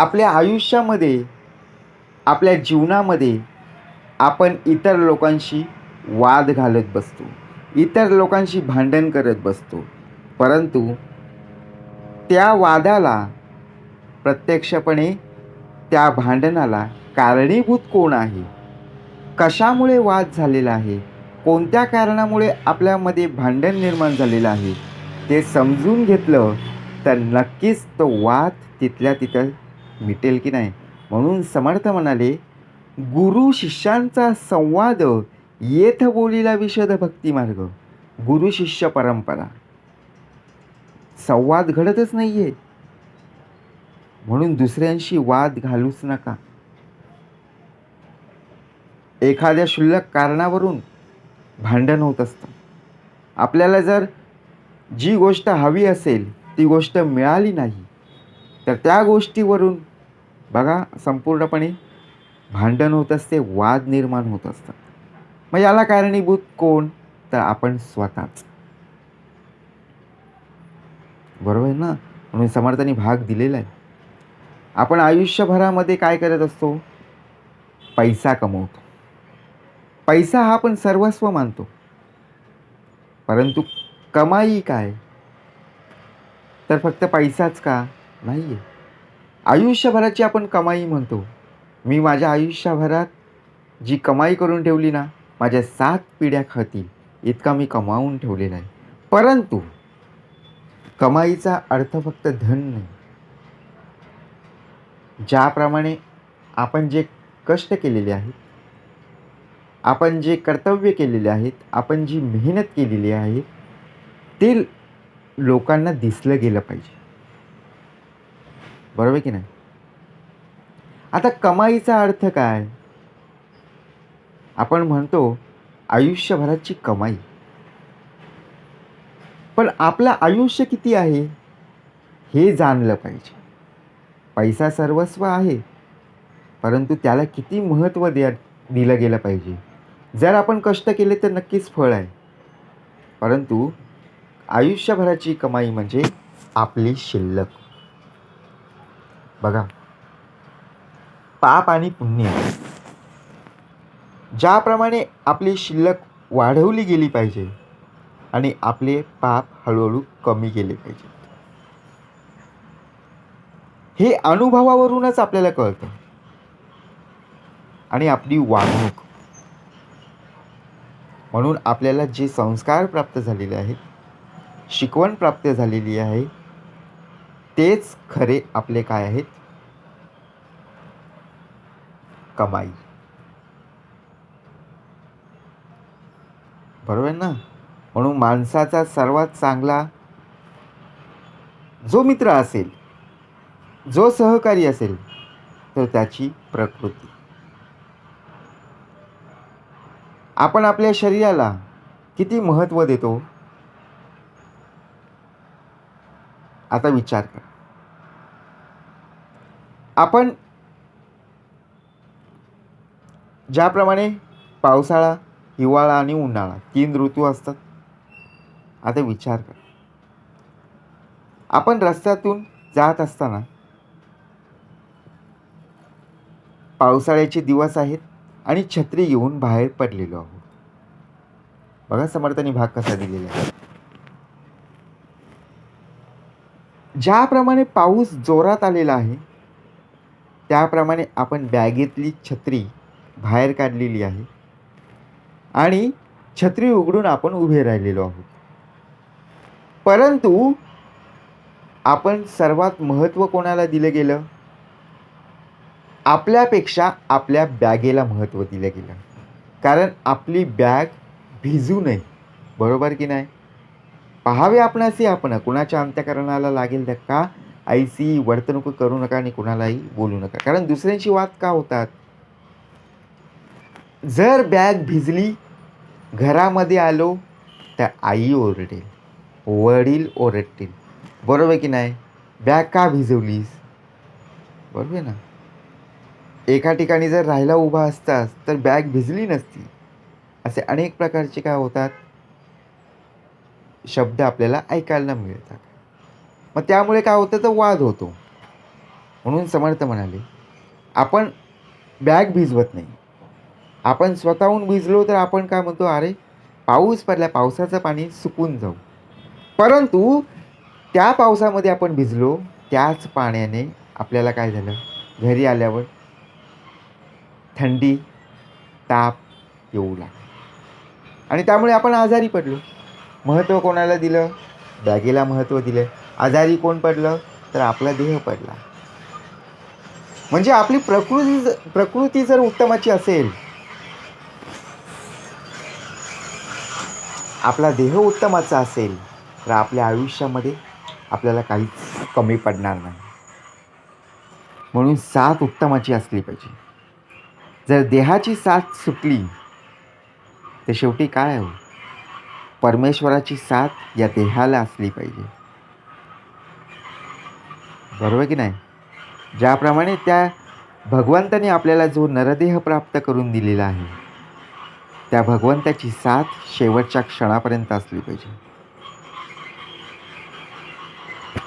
आपल्या आयुष्यामध्ये आपल्या जीवनामध्ये आपण इतर लोकांशी वाद घालत बसतो. इतर लोकांशी भांडण करत बसतो. परंतु त्या वादाला प्रत्यक्षपणे त्या भांडणाला कारणीभूत कोण आहे? कशामुळे वाद झालेला आहे? कोणत्या कारणामुळे आपल्यामध्ये भांडण निर्माण झालेलं आहे? ते समजून घेतलं तर नक्कीच तो वाद तिथल्या तिथं मिटेल की नाही? म्हणून समर्थ म्हणाले गुरु शिष्यांचा संवाद येथ बोलीला विशद भक्तिमार्ग गुरु शिष्य परंपरा. संवाद घडतच नाही आहे म्हणून दुसऱ्यांशी वाद घालूच नका. एखाद्या क्षुल्लक कारणावरून भांडण होत असतं. आपल्याला जर जी गोष्ट हवी असेल ती गोष्ट मिळाली नाही तर त्या गोष्टीवरून बघा संपूर्णपणे भांडण होत असते वाद निर्माण होत असतात. मग याला कारणीभूत कोण? तर आपण स्वतःच. बरोबर आहे ना? म्हणून समर्थांनी भाग दिलेला आहे. आपण आयुष्यभरामध्ये काय करत असतो? पैसा कमवतो. पैसा हा आपण सर्वस्व मानतो. परंतु कमाई काय? तर फक्त पैसाच का? नाही आहे आयुष्यभराची आपण कमाई म्हणतो. मी माझ्या आयुष्यभरात जी कमाई करून ठेवली ना माझ्या सात पिढ्या खातील. इतका मी कमावून ठेवलेला आहे. परंतु कमाईचा अर्थ फक्त धन नाही. ज्याप्रमाणे आपण जे कष्ट केलेले आहेत आपण जे कर्तव्य केलेले आहेत आपण जी मेहनत केलेली आहे ते लोकांना दिसलं गेलं पाहिजे. बरोबर की नाही? आता कमाईचा अर्थ काय? आपण म्हणतो आयुष्यभराची कमाई. पण आपलं आयुष्य किती आहे? हे जाणलं पाहिजे. पैसा सर्वस्व आहे. परंतु त्याला किती महत्त्व द्या दिलं गेलं पाहिजे. जर आपण कष्ट केले तर नक्कीच फळ आहे. परंतु आयुष्यभराची कमाई म्हणजे आपली शिल्लक. बघा. पाप आणि पुण्य. ज्याप्रमाणे आपली शिल्लक वाढवली गेली पाहिजे आणि आपले पाप हळूहळू कमी केले पाहिजे. हे अनुभवावरूनच आपल्याला कळतं. आणि आपली वागणूक. म्हणून आपल्याला जे संस्कार प्राप्त झालेले आहेत शिकवण प्राप्त झालेली आहे तेच खरे आपले काय आहेत? कमाई. बरोबर ना? म्हणून माणसाचा सर्वात चांगला जो मित्र असेल जो सहकारी असेल तर त्याची प्रकृती. आपण आपल्या शरीराला किती महत्त्व देतो? आता विचार करा. आपण ज्याप्रमाणे पावसाळा हिवाळा आणि उन्हाळा तीन ऋतू असतात आता विचार करा. आपण रस्त्यातून जात असताना पावसाळ्याचे दिवस आहेत आणि छत्री घेऊन बाहेर पडलेलो आहोत. बघा समर्थांनी भाग कसा दिलेला आहे. ज्याप्रमाणे पाऊस जोरात आलेला आहे त्याप्रमाणे आपण बॅगेतली छत्री बाहेर काढलेली आहे आणि छत्री उघडून आपण उभे राहिलेलो आहोत. परंतु आपण सर्वात महत्त्व कोणाला दिलं गेलं? आपल्यापेक्षा आपल्या बॅगेला महत्त्व दिलं गेलं. कारण आपली बॅग भिजू नये बरोबर की नाही? पाहावे आपणासी आपण. कुणाच्या अंत्यकरणाला लागेल धक्का? ऐसी वर्तणूक करू नका आणि कुणालाही बोलू नका. कारण दुसऱ्यांशी वाद का होतात? जर बॅग भिजली घरामध्ये आलो तर आई ओरडेल वडील ओरडतील. बरोबर की नाही? बॅग का भिजवलीस? बरोबर आहे ना? एका ठिकाणी जर राहायला उभा असतास तर बॅग भिजली नसती. असे अनेक प्रकारचे काय होतात? शब्द आपल्याला ऐकायला मिळतात. मग त्यामुळे काय होतं तर वाद होतो. म्हणून समर्थ म्हणाले आपण बॅग भिजवत नाही. आपण स्वतःहून भिजलो तर आपण काय म्हणतो अरे पाऊस पडला पावसाचं पाणी सुकून जाऊ. परंतु त्या पावसामध्ये आपण भिजलो त्याच पाण्याने आपल्याला काय झालं? घरी आल्यावर थंडी ताप येऊ लागला. आणि त्यामुळे आपण आजारी पडलो. महत्त्व कोणाला दिलं? बॅगेला महत्त्व दिलं. आजारी कोण पडलं? तर आपला देह पडला. म्हणजे आपली प्रकृती प्रकृती जर उत्तमाची असेल आपला देह उत्तमाचा असेल तर आपल्या आयुष्यामध्ये आपल्याला काहीच कमी पडणार नाही. म्हणून साथ उत्तमाची असली पाहिजे. जर देहाची साथ सुटली तर शेवटी काय हो परमेश्वराची साथ या देहाला असली पाहिजे. बरोबर की नाही? ज्याप्रमाणे त्या भगवंताने आपल्याला जो नरदेह प्राप्त करून दिलेला आहे त्या भगवंताची साथ शेवटच्या क्षणापर्यंत असली पाहिजे.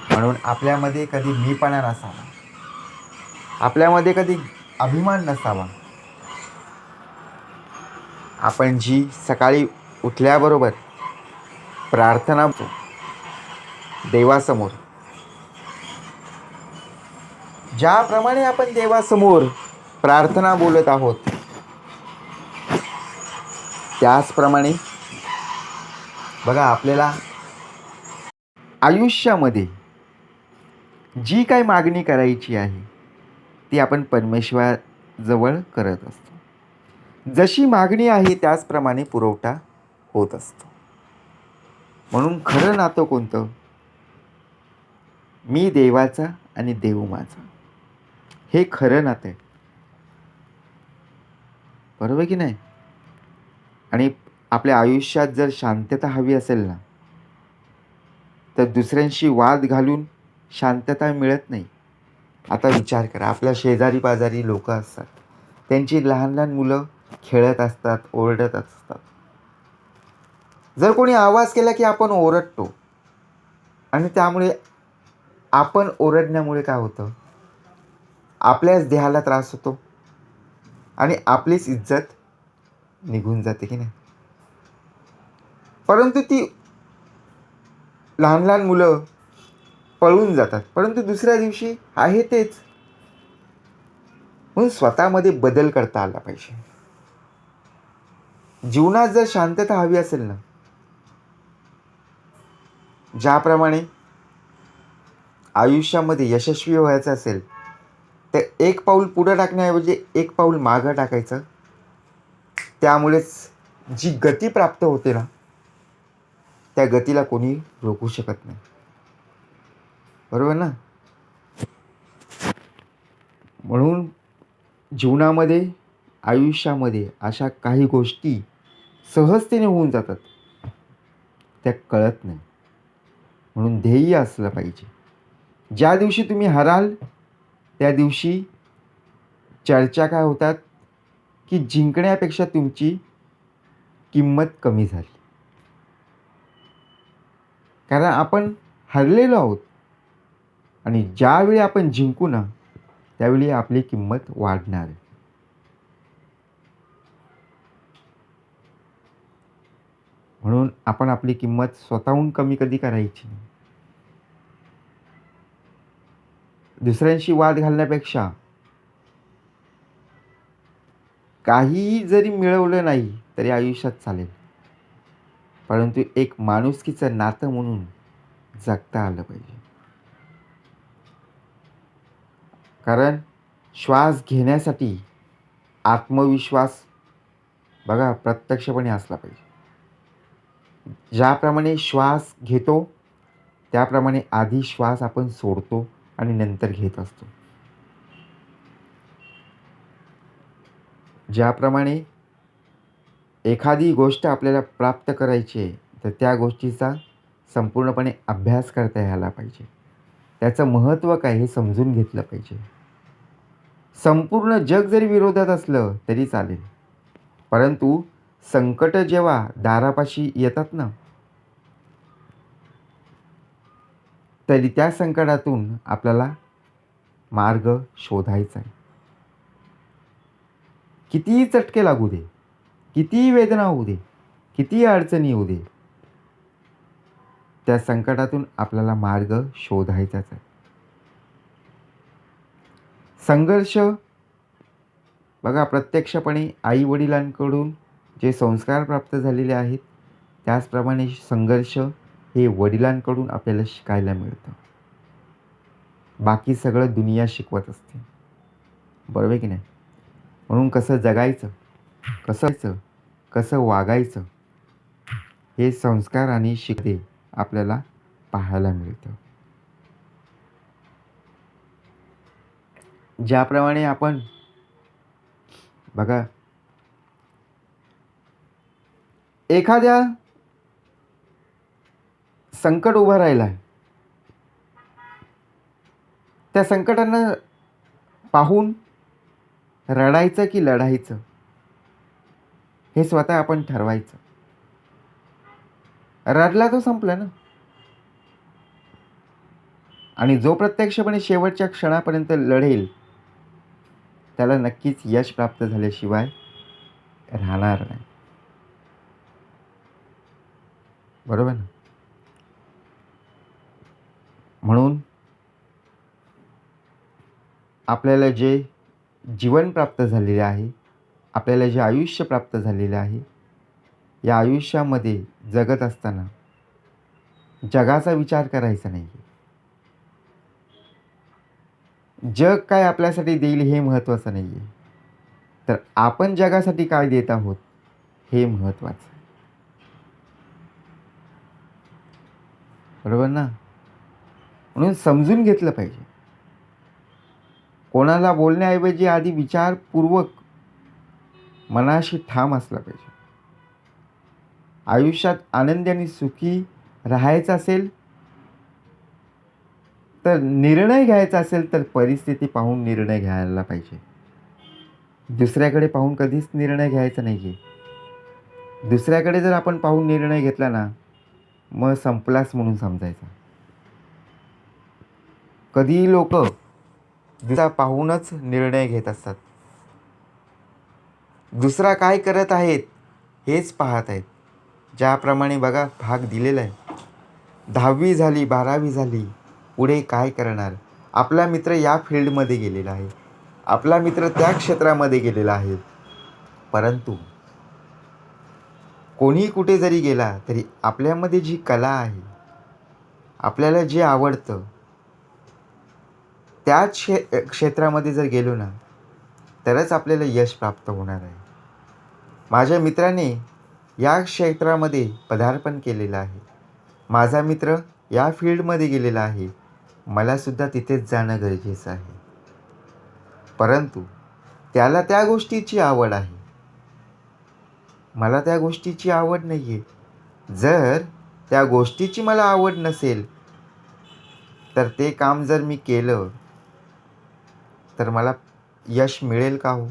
म्हणून आपल्यामध्ये कधी मीपणा नसावा. आपल्यामध्ये कधी अभिमान नसावा. आपण जी सकाळी उठल्याबरोबर प्रार्थना देवासमोर ज्याप्रमाणे आपण देवासमोर प्रार्थना बोलत आहोत त्याचप्रमाणे बघा आपल्याला आयुष्यामध्ये जी काही मागणी करायची आहे ती आपण परमेश्वराजवळ करत असतो. जशी मागणी आहे त्याचप्रमाणे पुरवठा होत असतो. म्हणून खरं नातं कोणतं? मी देवाचा आणि देव माझा. हे खरं नातं. आहे बरोबर की नाही? आणि आपल्या आयुष्यात जर शांतता हवी असेल ना तर दुसऱ्यांशी वाद घालून शांतता मिळत नाही. आता विचार करा आपल्या शेजारी पाजारी लोक असतात. त्यांची लहान लहान मुलं खेळत असतात ओरडत असतात. जर कोणी आवाज केला की आपण ओरडतो आणि त्यामुळे आपण ओरडण्यामुळे काय होतं? आपल्याच देहाला त्रास होतो. आणि आपलीच इज्जत निघून जाते की नाही? परंतु ती लहान लहान मुलं पळून जातात. परंतु दुसऱ्या दिवशी आहे तेच. म्हणून स्वतःमध्ये बदल करता आला पाहिजे. जीवनात जर शांतता हवी असेल ना ज्याप्रमाणे आयुष्यामध्ये यशस्वी व्हायचं असेल तर एक पाऊल पुढं टाकण्याऐवजी एक पाऊल मागं टाकायचं. त्यामुळेच जी गती प्राप्त होते ना त्या गतीला कोणी रोखू शकत नाही. बरोबर ना? म्हणून जीवनामध्ये आयुष्यामध्ये अशा काही गोष्टी सहजतेने होऊन जातात. त्या कळत नाही. म्हणून ध्येय असलं पाहिजे. ज्या दिवशी तुम्ही हराल त्या दिवशी चर्चा काय होतात की जिंकण्यापेक्षा तुमची किंमत कमी झाली कारण आपण हरलेलो आहोत आणि ज्यावेळी आपण जिंकू ना त्यावेळी आपली किंमत वाढणार आहे म्हणून आपण आपली किंमत स्वतःहून कमी कधी करायची नाही. दुसऱ्यांशी वाद घालण्यापेक्षा काहीही जरी मिळवलं नाही तरी आयुष्यात चालेल. परंतु एक माणुसकीचं नातं म्हणून जगता आलं पाहिजे. कारण श्वास घेण्यासाठी आत्मविश्वास बघा प्रत्यक्षपणे असला पाहिजे. ज्याप्रमाणे श्वास घेतो त्याप्रमाणे आधी श्वास आपण सोडतो. आणि नंतर घेत असतो. ज्याप्रमाणे एखादी गोष्ट आपल्याला प्राप्त करायची आहे तर त्या गोष्टीचा संपूर्णपणे अभ्यास करता यायला पाहिजे. त्याचं महत्त्व काय हे समजून घेतलं पाहिजे. संपूर्ण जग जरी विरोधात असलं तरी चालेल. परंतु संकट जेव्हा दारापाशी येतात ना तरी त्या संकटातून आपल्याला मार्ग शोधायचा आहे. कितीही चटके लागू दे कितीही वेदना होऊ दे कितीही अडचणी येऊ दे त्या संकटातून आपल्याला मार्ग शोधायचाच आहे. संघर्ष बघा प्रत्यक्षपणे आई वडिलांकडून जे संस्कार प्राप्त झालेले आहेत त्याचप्रमाणे संघर्ष हे वडिलांकडून आपल्याला शिकायला मिळतं. बाकी सगळं दुनिया शिकवत असते. बरोबर आहे की नाही? म्हणून कसं जगायचं कसं कसं वागायचं हे संस्कार आणि शिकते आपल्याला पाहायला मिळतं. ज्याप्रमाणे आपण बघा एखाद्या संकट उभं राहिलं आहे. त्या संकटांना पाहून रडायचं की लढायचं हे स्वतः आपण ठरवायचं. रडला तो संपला ना. आणि जो प्रत्यक्षपणे शेवटच्या क्षणापर्यंत लढेल त्याला नक्कीच यश प्राप्त झाल्याशिवाय राहणार नाही. बरोबर ना म्हणून आपल्याला जे जीवन प्राप्त झालेले आहे आपल्याला जे आयुष्य प्राप्त झालेलं आहे या आयुष्यामध्ये जगत असताना जगाचा विचार करायचा नाही. जग काय आपल्यासाठी देईल हे महत्त्वाचं नाही आहे तर आपण जगासाठी काय देत आहोत हे महत्त्वाचं. बरोबर ना? म्हणून समजून घेतलं पाहिजे. कोणाला बोलण्याऐवजी आधी विचारपूर्वक मनाशी ठाम असला पाहिजे. आयुष्यात आनंदी आणि सुखी राहायचं असेल तर निर्णय घ्यायचा असेल तर परिस्थिती पाहून निर्णय घ्यायला पाहिजे. दुसऱ्याकडे पाहून कधीच निर्णय घ्यायचा नाही आहे दुसऱ्याकडे जर आपण पाहून निर्णय घेतला ना मग संपलाच म्हणून समजायचा. कधीही लोक दिसा पाहूनच निर्णय घेत असतात. दुसरा काय करत आहेत हेच पाहत आहेत. ज्याप्रमाणे बघा भाग दिलेला आहे. दहावी झाली बारावी झाली पुढे काय करणार? आपला मित्र या फील्डमध्ये गेलेला आहे. आपला मित्र त्या क्षेत्रामध्ये गेलेला आहे. परंतु कोणी कुठे जरी गेला तरी आपल्यामध्ये जी कला आहे आपल्याला जे आवडतं त्याच क्षे क्षेत्रामध्ये जर गेलो ना तरच आपल्याला यश प्राप्त होणार आहे. माझ्या मित्राने या क्षेत्रामध्ये पदार्पण केलेलं आहे. माझा मित्र या फील्डमध्ये गेलेला आहे. मलासुद्धा तिथेच जाणं गरजेचं आहे. परंतु त्याला त्या गोष्टीची आवड आहे. मला त्या गोष्टीची आवड नाही आहे जर त्या गोष्टीची मला आवड नसेल तर ते काम जर मी केलं तर मला यश मिळेल का हो?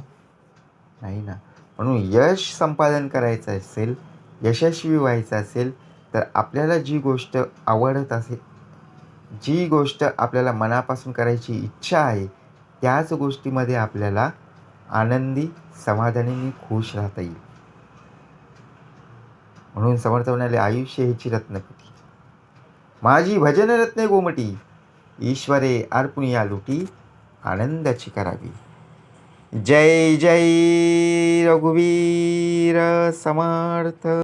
नाही ना. म्हणून यश संपादन करायचं असेल यशस्वी व्हायचं असेल तर आपल्याला जी गोष्ट आवडत असेल जी गोष्ट आपल्याला मनापासून करायची इच्छा आहे त्याच गोष्टीमध्ये आपल्याला आनंदी समाधानी खुश राहता येईल. म्हणून समर्थ म्हणाले आयुष्य ह्याची रत्नकुटी माझी भजन रत्ने गोमटी ईश्वरे अर्पुणी या लुटी आनंदाची करावी जय जय रघुवीर समर्थ.